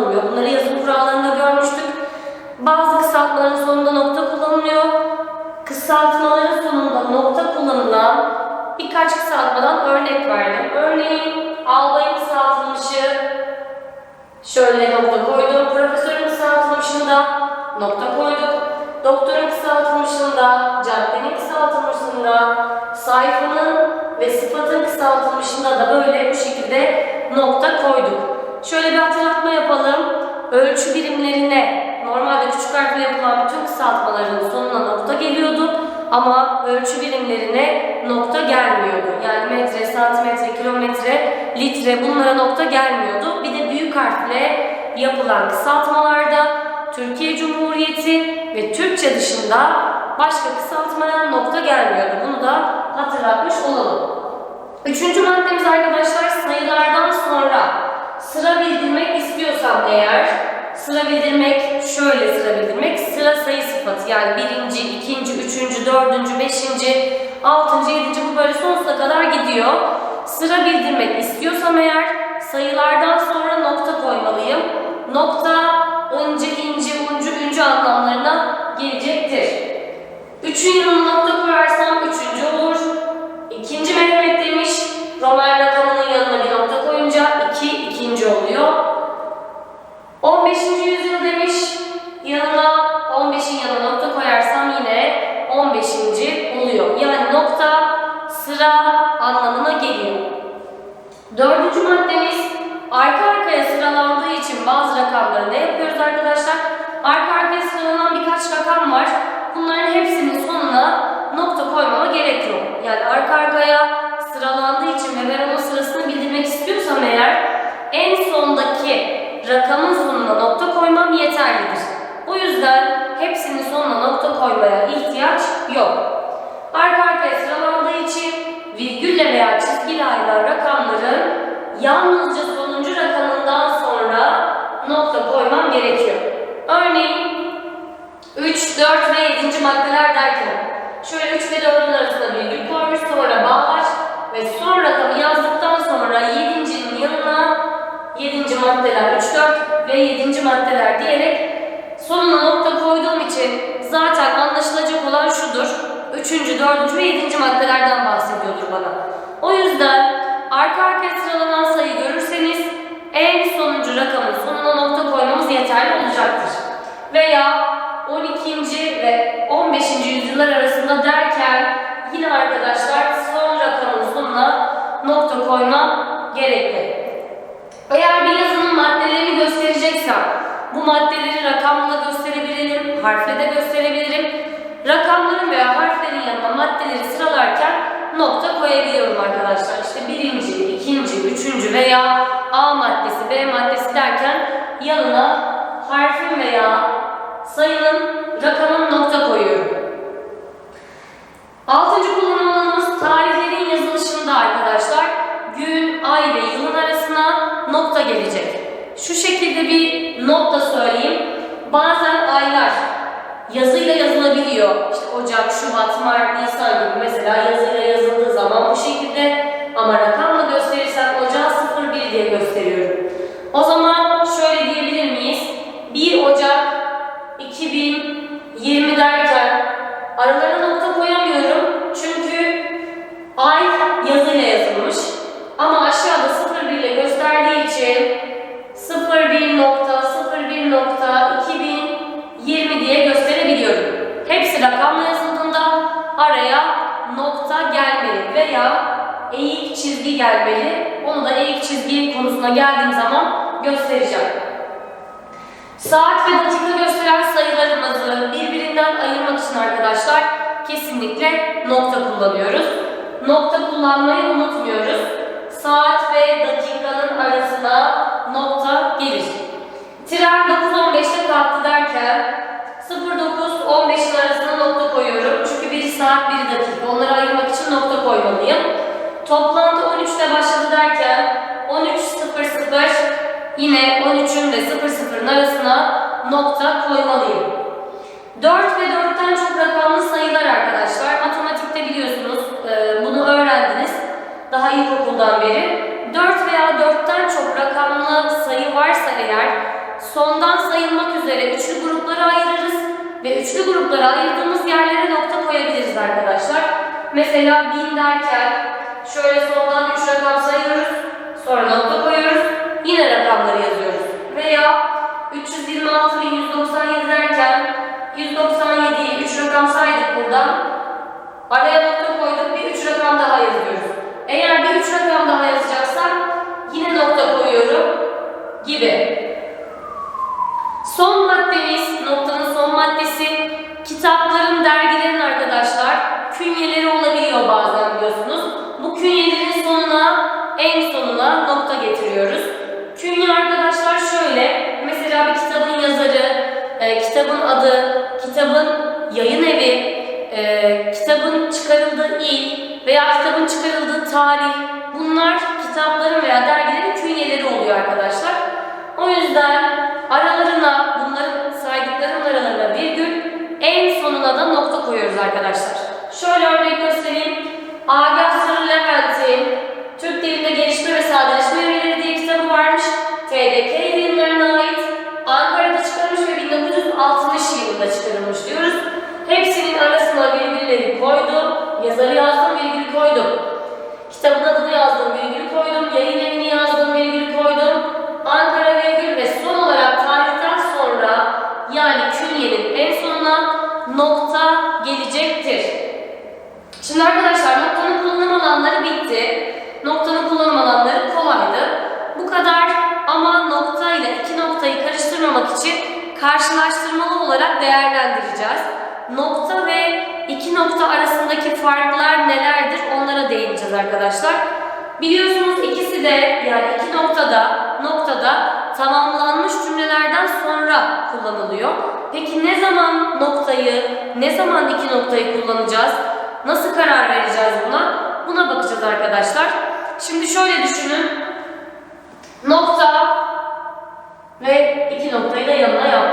kullanılmıyor. Bunları yazım kurallarında görmüştük. Bazı kısaltmaların sonunda nokta kullanılıyor. Kısaltmaların sonunda nokta kullanılan birkaç kısaltmadan örnek verdim. Örneğin albayın kısaltılmışı şöyle nokta koydum. Profesörün kısaltılmışında nokta koyduk. Doktorun kısaltılmışında, caddenin kısaltılmışında, sayfanın ve sıfatın kısaltılmışında da böyle bu şekilde nokta koyduk. Şöyle bir hatırlatma yapalım. Ölçü birimlerine normalde küçük harfle yapılan bütün kısaltmaların sonuna nokta geliyordu ama ölçü birimlerine nokta gelmiyordu. Yani metre, santimetre, kilometre, litre bunlara nokta gelmiyordu. Bir de büyük harfle yapılan kısaltmalarda Türkiye Cumhuriyeti ve Türkçe dışında başka kısaltmaya nokta gelmiyordu. Bunu da hatırlatmış olalım. Üçüncü maddemiz arkadaşlar sayılardan sonra sıra bildirmek istiyorsam eğer sıra bildirmek şöyle sıra bildirmek sıra sayı sıfatı yani birinci, ikinci, üçüncü, dördüncü, beşinci, altıncı, yedinci bu böyle sonsuza kadar gidiyor. Sıra bildirmek istiyorsam eğer sayılardan sonra nokta koymalıyım. Nokta ıncı, inci, uncu, üncü anlamlarına gelecektir. Üçün yanına nokta Arka arkaya sıralanan birkaç rakam var. Bunların hepsinin sonuna nokta koymama gerek yok. Yani arka arkaya sıralandığı için ve ben onun sırasını bildirmek istiyorsam eğer en sondaki rakamın sonuna nokta koymam yeterlidir. Bu yüzden hepsinin sonuna nokta koymaya ihtiyaç yok. Arka arkaya sıralandığı için virgülle veya çizgiyle ayrılan rakamların yalnızca sonuncu rakamından sonra nokta koymam gerekiyor. Örneğin 3, 4 ve 7. maddeler derken şöyle 3 ve 4'ün arasında virgül koymuş sonra bağlaç ve son rakamı yazdıktan sonra 7.'nin yanına 7. maddeler 3, 4 ve 7. maddeler diyerek sonuna nokta koyduğum için zaten anlaşılacak olan şudur. 3. 4. ve 7. maddelerden bahsediyordur bana. O yüzden arka arkaya sıralanan sayı görürseniz en sonuncu rakamın sonuna nokta koymamız yeterli olacaktır. Veya 12. ve 15. yüzyıllar arasında derken yine arkadaşlar son rakamın sonuna nokta koymam gerekli. Eğer bir yazının maddelerini göstereceksem bu maddeleri rakamla gösterebilirim, harfle de gösterebilirim. Rakamların veya harflerin yanına maddeleri sıralarken nokta koyabiliyorum arkadaşlar. İşte birinci, ikinci, üçüncü veya A maddesi, B maddesi derken yanına harfin veya sayının, rakamın nokta koyuyorum. Altıncı kullanım alanımız tarihlerin yazılışında arkadaşlar gün, ay ve yılın arasına nokta gelecek. Şu şekilde bir nokta söyleyeyim. Bazen aylar yazıyla yazılabiliyor. İşte Ocak, Şubat, Mart, Nisan gibi mesela yazıyla yazıldığı zaman bu şekilde ama rakamla gösterirsem Ocak 01 diye gösteriyorum. O zaman şöyle diyebilir miyiz? 1 Ocak 2020 derken aralarına nokta koyamıyorum. Çünkü ay yazıyla yazılmış. Ama aşağıda 01 ile gösterdiği için 01.01.2020 diye gösterebiliyorum. Hepsi rakamla yazıldığında araya nokta gelmeli veya eğik çizgi gelmeli. Onu da eğik çizgi konusuna geldiğim zaman göstereceğim. Saat ve dakika gösteren sayılarımızı birbirinden ayırmak için arkadaşlar kesinlikle nokta kullanıyoruz. Nokta kullanmayı unutmuyoruz. Saat ve dakikanın arasına nokta gelir. Tren 9.15'te kalktı derken 09-15'in arasına nokta koyuyorum. Çünkü birisi saat 1 dakika. Onları ayırmak için nokta koymalıyım. Toplantı 13'te başladı derken 13.00 yine 13'ün de 00'ın arasına nokta koymalıyım. 4 ve 4'ten çok rakamlı sayılar arkadaşlar. Matematikte biliyorsunuz e, bunu öğrendiniz. Daha ilkokuldan beri. 4 veya 4'ten çok rakamlı sayı varsa eğer sondan sayılmak üzere üçlü gruplara ayırırız ve üçlü gruplara ayırdığımız yerlere nokta koyabiliriz arkadaşlar. Mesela 1000 derken şöyle sondan 3 rakam sayıyoruz, sonra nokta koyuyoruz, yine rakamları yazıyoruz. Veya 326.197 derken 197'yi 3 rakam saydık buradan. Araya nokta koyduk, bir 3 rakam daha yazıyoruz. Eğer bir 3 rakam daha yazacaksam yine nokta koyuyorum gibi. Son maddemiz, noktanın son maddesi kitapların, dergilerin arkadaşlar künyeleri olabiliyor bazen biliyorsunuz. Künyelerin sonuna, en sonuna nokta getiriyoruz. Künye arkadaşlar şöyle, mesela bir kitabın yazarı, e, kitabın adı, kitabın yayın evi, e, kitabın çıkarıldığı il veya kitabın çıkarıldığı tarih bunlar kitapların veya dergilerin künyeleri oluyor arkadaşlar. O yüzden aralarına bunların saydıklarının aralarına virgül en sonuna da nokta koyuyoruz arkadaşlar. Şöyle örnek göstereyim. Agah yazdım, virgül koydum. Kitabın adını yazdım, virgül koydum. Yayın evini yazdım, virgül koydum. Ankara virgül ve son olarak tarihten sonra yani künyenin en sonuna nokta gelecektir. Şimdi arkadaşlar noktanın kullanım alanları bitti. Noktanın kullanım alanları kolaydı. Bu kadar ama nokta ile iki noktayı karıştırmamak için karşılaştırmalı olarak değerlendireceğiz. Nokta ve iki nokta arasındaki farklar nelerdir onlara değineceğiz arkadaşlar. Biliyorsunuz ikisi de yani iki noktada noktada tamamlanmış cümlelerden sonra kullanılıyor. Peki ne zaman noktayı, ne zaman iki noktayı kullanacağız? Nasıl karar vereceğiz buna? Buna bakacağız arkadaşlar. Şimdi şöyle düşünün. Nokta ve iki noktayı da yanına yaptım.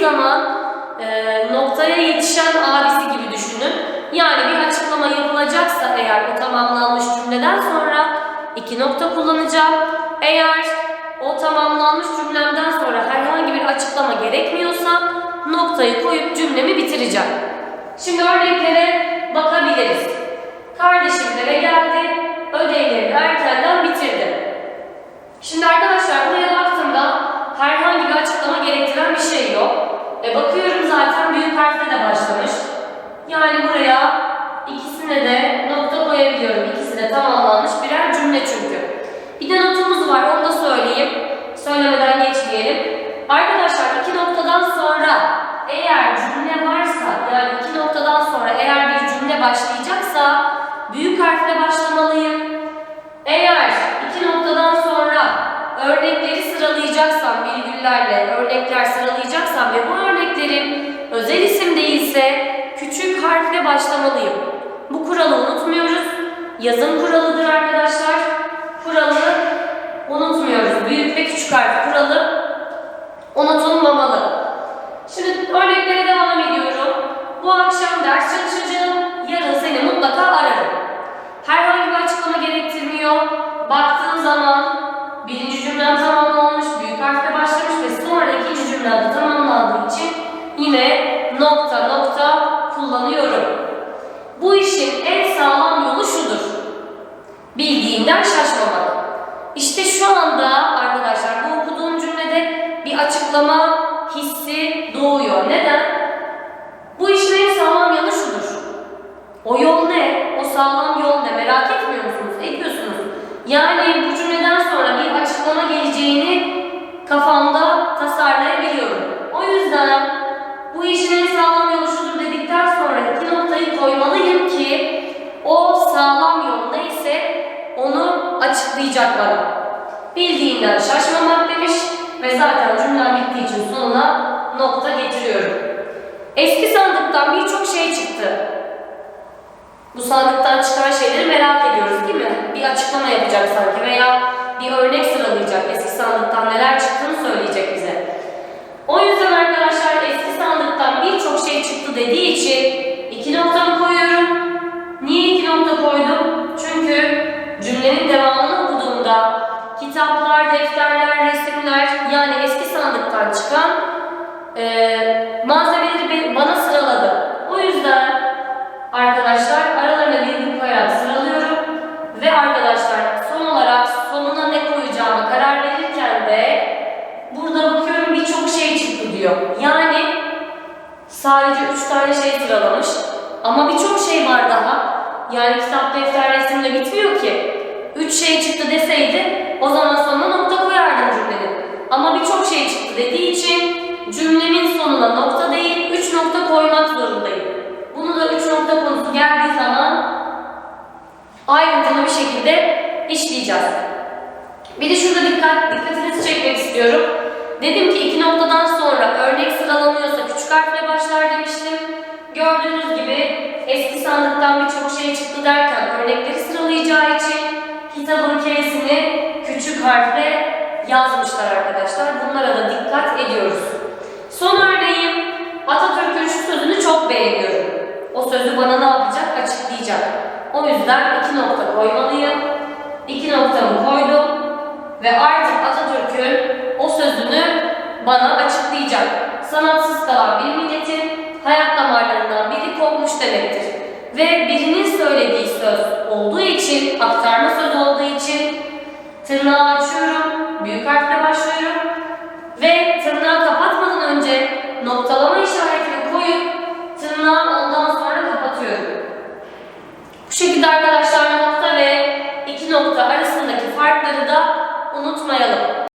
Zaman e, noktaya yetişen abisi gibi düşünün. Yani bir açıklama yapılacaksa eğer o tamamlanmış cümleden sonra iki nokta kullanacağım. Eğer o tamamlanmış cümlemden sonra herhangi bir açıklama gerekmiyorsa noktayı koyup cümlemi bitireceğim. Şimdi örneklere bakabiliriz. Kardeşim eve geldi, ödevlerini erkenden bitirdi. Şimdi arkadaşlar buraya baktığımda herhangi bir açıklama gerektiren bir şey yok. E bakıyorum zaten büyük harfle de başlamış. Yani buraya ikisine de nokta koyabiliyorum. İkisi de tamamlanmış birer cümle çünkü. Bir de notumuz var onu da söyleyeyim. Söylemeden geçmeyelim. Arkadaşlar iki noktadan sonra eğer cümle varsa yani iki noktadan sonra eğer başlayacaksa büyük harfle başlamalıyım. Eğer iki noktadan sonra örnekleri sıralayacaksam virgüllerle örnekler sıralayacaksam ve bu örneklerin özel isim değilse küçük harfle başlamalıyım. Bu kuralı unutmuyoruz. Yazım kuralıdır arkadaşlar. Kuralı unutmuyoruz. Büyük ve küçük harf kuralı unutulmamalı. Şimdi örneklere açıklama hissi doğuyor. Neden? Bu işin en sağlam yanı şudur. O yol ne? O sağlam yol ne? Merak etmiyor musunuz? Ediyorsunuz. Yani bu cümleden sonra bir açıklama geleceğini kafamda tasarlayabiliyorum. O yüzden bu işin en sağlam yolu şudur dedikten sonra iki noktayı koymalıyım ki o sağlam yol neyse onu açıklayacak bana. Bildiğinden şaşmamak demiş ve zaten cümlem bittiği için sonuna nokta getiriyorum. Eski sandıktan birçok şey çıktı. Bu sandıktan çıkan şeyleri merak ediyoruz değil mi? Bir açıklama yapacak sanki veya bir örnek sıralayacak. Eski sandıktan neler çıktığını söyleyecek bize. İşleyeceğiz. Bir de şurada dikkat, dikkatinizi çekmek istiyorum. Dedim ki iki noktadan sonra örnek sıralanıyorsa küçük harfle başlar demiştim. Gördüğünüz gibi eski sandıktan birçok şey çıktı derken örnekleri sıralayacağı için kitabın keresini küçük harfle yazmışlar arkadaşlar. Bunlara da dikkat ediyoruz. Son örneğim Atatürk'ün şu sözünü çok beğeniyorum. O sözü bana ne yapacak? Açıklayacak. O yüzden iki nokta koymalıyım. İki noktamı koydum ve artık Atatürk'ün o sözünü bana açıklayacak. Sanatsız kalan bir milletin hayat damarlarından biri kopmuş demektir. Ve birinin söylediği söz olduğu için, aktarma sözü olduğu için tırnağı